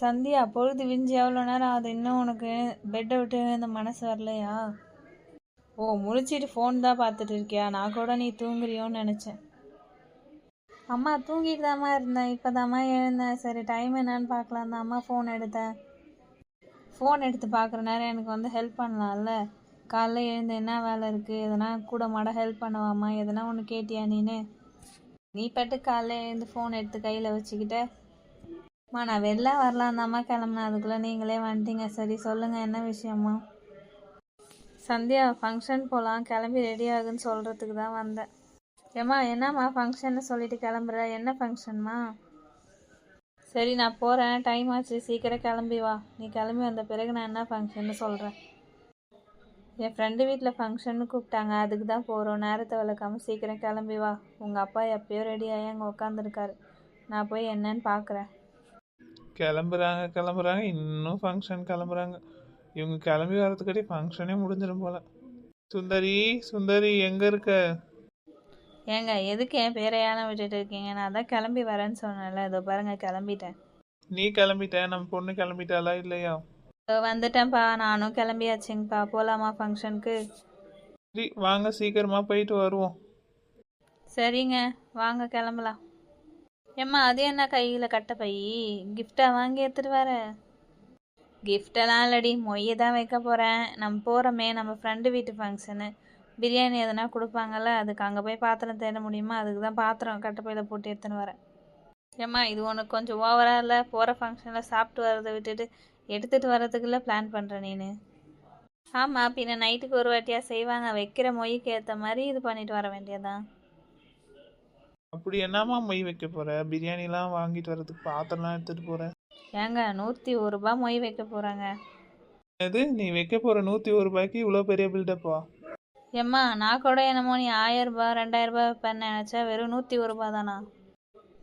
சந்தியா பொழுது விஞ்சு எவ்வளோ நேரம் ஆகுது? இன்னும் உனக்கு பெட்டை விட்டு இந்த மனசு வரலையா? ஓ முழிச்சிட்டு ஃபோன் தான் பார்த்துட்டு இருக்கியா? நான் கூட நீ தூங்குறியோன்னு நினச்சேன். அம்மா தூங்கிட்டு தாம்மா இருந்தேன். இப்போ தாம்மா எழுந்தேன். சரி டைம் என்னன்னு பார்க்கலாம். தான் அம்மா ஃபோன் எடுத்தேன் ஃபோன் எடுத்து பார்க்குற நேரம் எனக்கு வந்து ஹெல்ப் பண்ணலாம்ல? காலைல எழுந்து என்ன வேலை இருக்குது எதனா கூட மாட ஹெல்ப் பண்ணுவாம்மா. எதனா ஒன்று கேட்டியா நீனு? நீ பாட்டு காலைல எழுந்து ஃபோன் எடுத்து கையில் வச்சுக்கிட்ட? அம்மா நான் வெளில வரலாம் தாம்மா கிளம்புனேன். அதுக்குள்ளே நீங்களே வந்துட்டீங்க. சரி சொல்லுங்கள் என்ன விஷயம்மா? சந்தியா ஃபங்க்ஷன் போகலாம் கிளம்பி ரெடி ஆகுன்னு சொல்கிறதுக்கு தான் வந்தேன். ஏம்மா என்னம்மா ஃபங்க்ஷன்னு சொல்லிட்டு கிளம்புற? என்ன ஃபங்க்ஷன்மா சரி நான் போகிறேன் டைம் ஆச்சு. சீக்கிரம் கிளம்பி வா. நீ கிளம்பி வந்த பிறகு நான் என்ன ஃபங்க்ஷன்னு சொல்கிறேன் என் ஃப்ரெண்டு வீட்டில் ஃபங்க்ஷன்னு கூப்பிட்டாங்க. அதுக்கு தான் போகிறோம் நேரத்தை விளக்காம சீக்கிரம் கிளம்பி வா. உங்கள் அப்பா எப்பயோ ரெடி ஆகி அங்கே உட்காந்துருக்காரு நான் போய் என்னன்னு பார்க்குறேன் கிளம்புறாங்க கிளம்புறாங்க இன்னும் ஃபங்க்ஷன் கிளம்புறாங்க. இவங்க கிளம்பி வரதுக்காட்டி ஃபங்க்ஷனே முடிஞ்சிடும் போல. சுந்தரி சுந்தரி எங்கே இருக்க? ஏங்க எதுக்கு என் பேரையான விட்டுட்டு இருக்கீங்க? நான் தான் கிளம்பி வரேன்னு சொன்னேன்ல. இதோ பாருங்க கிளம்பிட்டேன். நீ கிளம்பிட்ட? நம்ம பொண்ணு கிளம்பிட்டாளா இல்லையா? இதோ வந்துட்டேன்ப்பா. நானும் கிளம்பியாச்சுங்கப்பா. போகலாமா ஃபங்க்ஷனுக்கு சரி வாங்க சீக்கிரமா போயிட்டு வருவோம். சரிங்க. வாங்க கிளம்பலாம். ஏம்மா அது என்ன கையில் கட்ட பை? கிஃப்டா வாங்கி எடுத்துட்டு வர. கிஃப்டெல்லாம் இல்லடி மொய்யை தான் வைக்க போகிறேன் நம்ம போகிறோமே நம்ம ஃப்ரெண்டு வீட்டு ஃபங்க்ஷனு பிரியாணி எதனா கொடுப்பாங்கள்ல அதுக்கு அங்கே போய் பாத்திரம் தேட முடியுமா? அதுக்கு தான் பாத்திரம் கட்டப்பையில் போட்டு எடுத்துன்னு வரேன். ஏம்மா இது உனக்கு கொஞ்சம் ஓவராக இல்லை? போகிற ஃபங்க்ஷனில் சாப்பிட்டு வரதை விட்டுட்டு எடுத்துகிட்டு வரதுக்குள்ளே பிளான் பண்ணுற நீனு. ஆமாம் பின்ன நைட்டுக்கு ஒரு வாட்டியாக செய்வாங்க. வைக்கிற மொய்க்கு ஏற்ற மாதிரி இது பண்ணிட்டு வர வேண்டியதான் அப்படி என்னம்மா மொய் வைக்க போற? பிரியாணிலாம் வாங்கிட்டு வரதுக்கு பாத்திரம்லாம் எடுத்துட்டு போற? ஏங்க நூற்றி ஒரு ரூபாய் மொய் வைக்க போகிறாங்க எது நீ வைக்க போற நூத்தி ஒரு ரூபாய்க்கு இவ்வளோ பெரிய பில்டப்பா ஏம்மா நான் கூட என்னமோ நீ ஆயிரம் ரூபாய் ரெண்டாயிரம் ரூபாய் வைப்பேன்னு நினச்சா வெறும் நூற்றி ஒரு ரூபா தானா?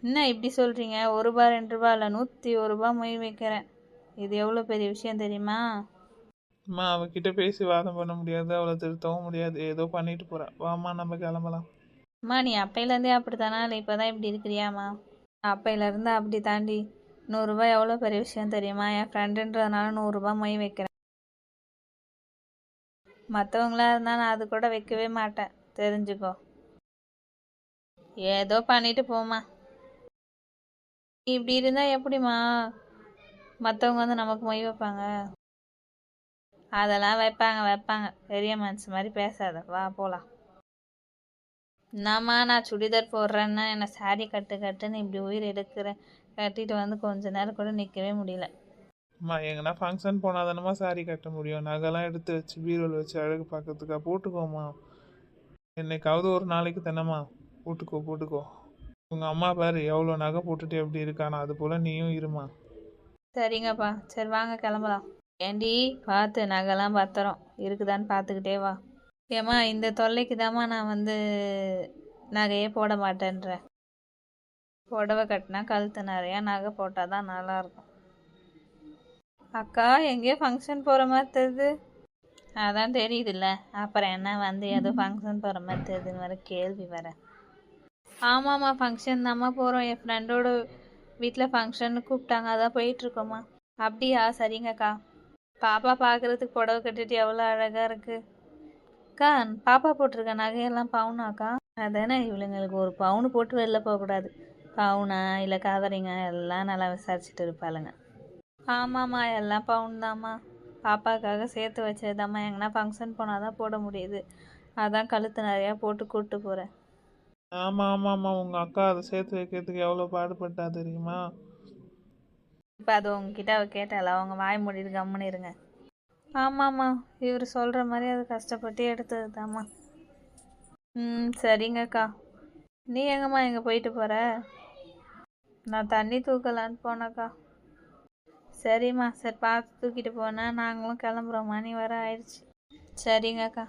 என்ன இப்படி சொல்கிறீங்க ஒரு ரூபா ரெண்டு ரூபா இல்லை நூற்றி ஒரு ரூபா மொய் வைக்கிறேன். இது எவ்வளோ பெரிய விஷயம் தெரியுமா? அம்மா அவகிட்ட பேசி வாதம் பண்ண முடியாது அவளை திருத்தவும் முடியாது. ஏதோ பண்ணிட்டு போறா. வாம்மா நம்ம கிளம்பலாம். அம்மா நீ அப்பையிலேருந்தே அப்படி தானா இல்லை இப்போ தான் இப்படி இருக்கிறியாம்மா? அப்பையிலேருந்து அப்படி தாண்டி நூறுரூபா எவ்வளோ பெரிய விஷயம் தெரியுமா? என் ஃப்ரெண்டுன்றதுனால நூறுரூபா மொய் வைக்கிறேன். மற்றவங்களா இருந்தால் நான் அது கூட வைக்கவே மாட்டேன். தெரிஞ்சுக்கோ. ஏதோ பண்ணிட்டு போமா இப்படி இருந்தால் எப்படிம்மா? மற்றவங்க வந்து நமக்கு மொய் வைப்பாங்க. அதெல்லாம் வைப்பாங்க வைப்பாங்க. பெரிய மனுஷன் மாதிரி பேசாத. வா போகலாம் என்னம்மா நான் சுடிதார் போடுறேன்னா என்னை saree கட்டு கட்டுன்னு இப்படி உயிர் எடுக்கிறேன் கட்டிட்டு வந்து கொஞ்ச நேரம் கூட நிற்கவே முடியல. அம்மா எங்கன்னா ஃபங்க்ஷன் போனால் தானம்மா சாரி கட்ட முடியும். நகைலாம் எடுத்து வச்சு பீரோவில் வச்சு அழகு பார்க்கறதுக்கா போட்டுக்கோம்மா. என்னைக்காவது ஒரு நாளைக்கு தானம்மா. போட்டுக்கோ போட்டுக்கோ. உங்கள் அம்மா பாரு எவ்வளோ நகை போட்டுட்டு எப்படி இருக்கானா அது போல் நீயும் இருமா சரிங்கப்பா. சரி வாங்க கிளம்பலாம். ஏண்டி பார்த்து நகைலாம் பத்திரம். இருக்குதான்னு பார்த்துக்கிட்டே வா. ஏம்மா இந்த தொல்லைக்கு தாம்மா நான் வந்து நகையே போட மாட்டேன்றேன் புடவை கட்டினா கழுத்து நிறையா நகை போட்டால் தான் நல்லாயிருக்கும். அக்கா எங்கேயோ ஃபங்க்ஷன் போகிற மாதிரி தெரியுது. அதான் தெரியுதுல்ல. அப்புறம் என்ன வந்து ஏதோ ஃபங்க்ஷன் போகிற மாதிரி தெரியுதுன்னு வர கேள்வி வர ஆமாம்மா ஃபங்க்ஷன் தாம்மா போகிறோம் என் ஃப்ரெண்டோட வீட்டில் ஃபங்க்ஷன்னு கூப்பிட்டாங்க. அதான் போயிட்டுருக்கோம்மா. அப்படியா? சரிங்கக்கா. பாப்பா பார்க்குறதுக்கு புடவை கட்டிட்டு எவ்வளோ அழகாக இருக்குது அக்கா பாப்பா போட்டிருக்க நகையெல்லாம் பவுனாக்கா? அதானே இவளுங்களுக்கு ஒரு பவுனு போட்டு வெளில போகக்கூடாது பவுனா இல்லை கவரிங்கா எல்லாம் நல்லா விசாரிச்சுட்டு இருப்பாளுங்க. ஆமாம்மா எல்லாம் பவுன் தாம்மா பாப்பாக்காக சேர்த்து வச்சதுதாம்மா. எங்கன்னா ஃபங்க்ஷன் போனால் தான் போட முடியுது. அதான் கழுத்து நிறையா போட்டு கூப்பிட்டு போகிறேன் ஆமாம் ஆமாம் ஆமாம் உங்கள் அக்கா அதை சேர்த்து வைக்கிறதுக்கு எவ்வளோ பாடுபட்டா தெரியுமா? இப்போ அது உங்ககிட்ட அவ கேட்டால அவங்க வாய் மூடிட்டு கம்முன்னு இருங்க. ஆமாம்மா. இவர் சொல்கிற மாதிரி அது கஷ்டப்பட்டு எடுத்தது தாம்மா ம் சரிங்கக்கா. நீ எங்கம்மா எங்கே போயிட்டு போகிற நான் தண்ணி தூக்கலான்னு போனேக்கா சரிம்மா சரி பார்த்து தூக்கிட்டு போனா நாங்களும் கிளம்புறோம் மணி வர ஆயிடுச்சு. சரிங்கக்கா.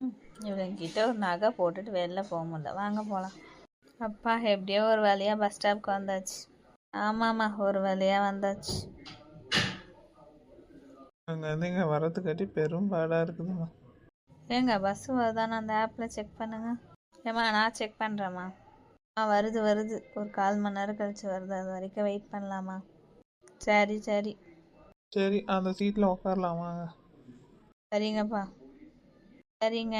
ம். இவங்கிட்ட ஒரு நகை போட்டுட்டு வெளில போக முடியல. வாங்க போகலாம் அப்பா எப்படியோ ஒரு வழியாக பஸ் ஸ்டாப்க்கு வந்தாச்சு. ஆமாம்மா ஒரு வழியாக வந்தாச்சு. அங்கேருந்து இங்கே வரதுக்காட்டி பெரும் பாடாக இருக்குதும்மா. ஏங்க பஸ் வருதான்னு அந்த ஆப்பில் செக் பண்ணுங்க. ஏம்மா நான் செக் பண்ணுறேம்மா ஆ வருது வருது. ஒரு கால் மணி நேரம் கழிச்சு வருது. அது வரைக்கும் வெயிட் பண்ணலாமா? சரி சரி. சரி அந்த சீட்டில் உட்காரலாம் வாங்க. சரிங்கப்பா. சரிங்க.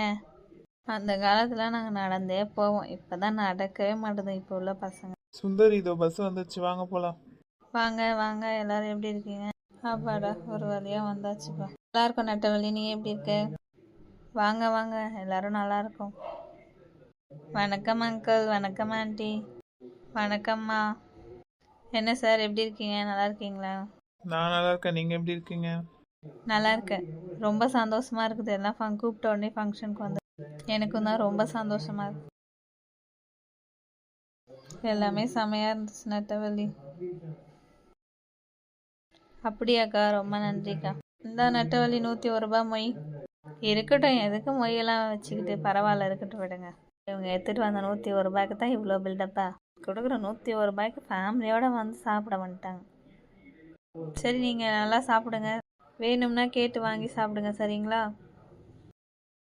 அந்த காலத்தில் நாங்கள் நடந்தே போவோம். இப்போ தான் நடக்கவே மாட்டேது. இப்போ உள்ள பசங்க. சுந்தரி இதோ பஸ் வந்துச்சு வாங்க போகலாம் வாங்க வாங்க. எல்லாரும் எப்படி இருக்கீங்க? ஆப்பாடா ஒரு வழியாக வந்தாச்சுப்பா. நல்லா இருக்கும் நட்டவழி நீ எப்படி இருக்க? வாங்க வாங்க எல்லாரும் நல்லா இருக்கும் வணக்கம் அங்கிள் வணக்கம் ஆண்டி வணக்கம்மா. என்ன சார் எப்படி இருக்கீங்க? நல்லா இருக்கீங்களா? நான் நல்லா இருக்கேன் நீங்கள் எப்படி இருக்கீங்க? நல்லா இருக்கேன் ரொம்ப சந்தோஷமா இருக்குது. எல்லாம் ஃபங் கூப்பிட்ட உடனே ஃபங்க்ஷனுக்கு வந்து எனக்கும் தான் ரொம்ப சந்தோஷமா இருக்கு. எல்லாமே செமையா இருந்துச்சு நட்டவள்ளி. அப்படியாக்கா? ரொம்ப நன்றிக்கா. இந்த நட்டவழி நூற்றி ஒரு ரூபாய் மொய். இருக்கட்டும் எதுக்கு மொய்யெல்லாம் வச்சுக்கிட்டு? பரவாயில்ல இருக்கட்டும் விடுங்க. இவங்க எடுத்துகிட்டு வந்த நூற்றி ஒரு ரூபாய்க்கு தான் இவ்வளோ பில்டப்பா கொடுக்குற நூற்றி ஒரு ரூபாய்க்கு ஃபேமிலியோட வந்து சாப்பிட வந்துட்டாங்க சரி நீங்கள் நல்லா சாப்பிடுங்க. வேணும்னா கேட்டு வாங்கி சாப்பிடுங்க சரிங்களா?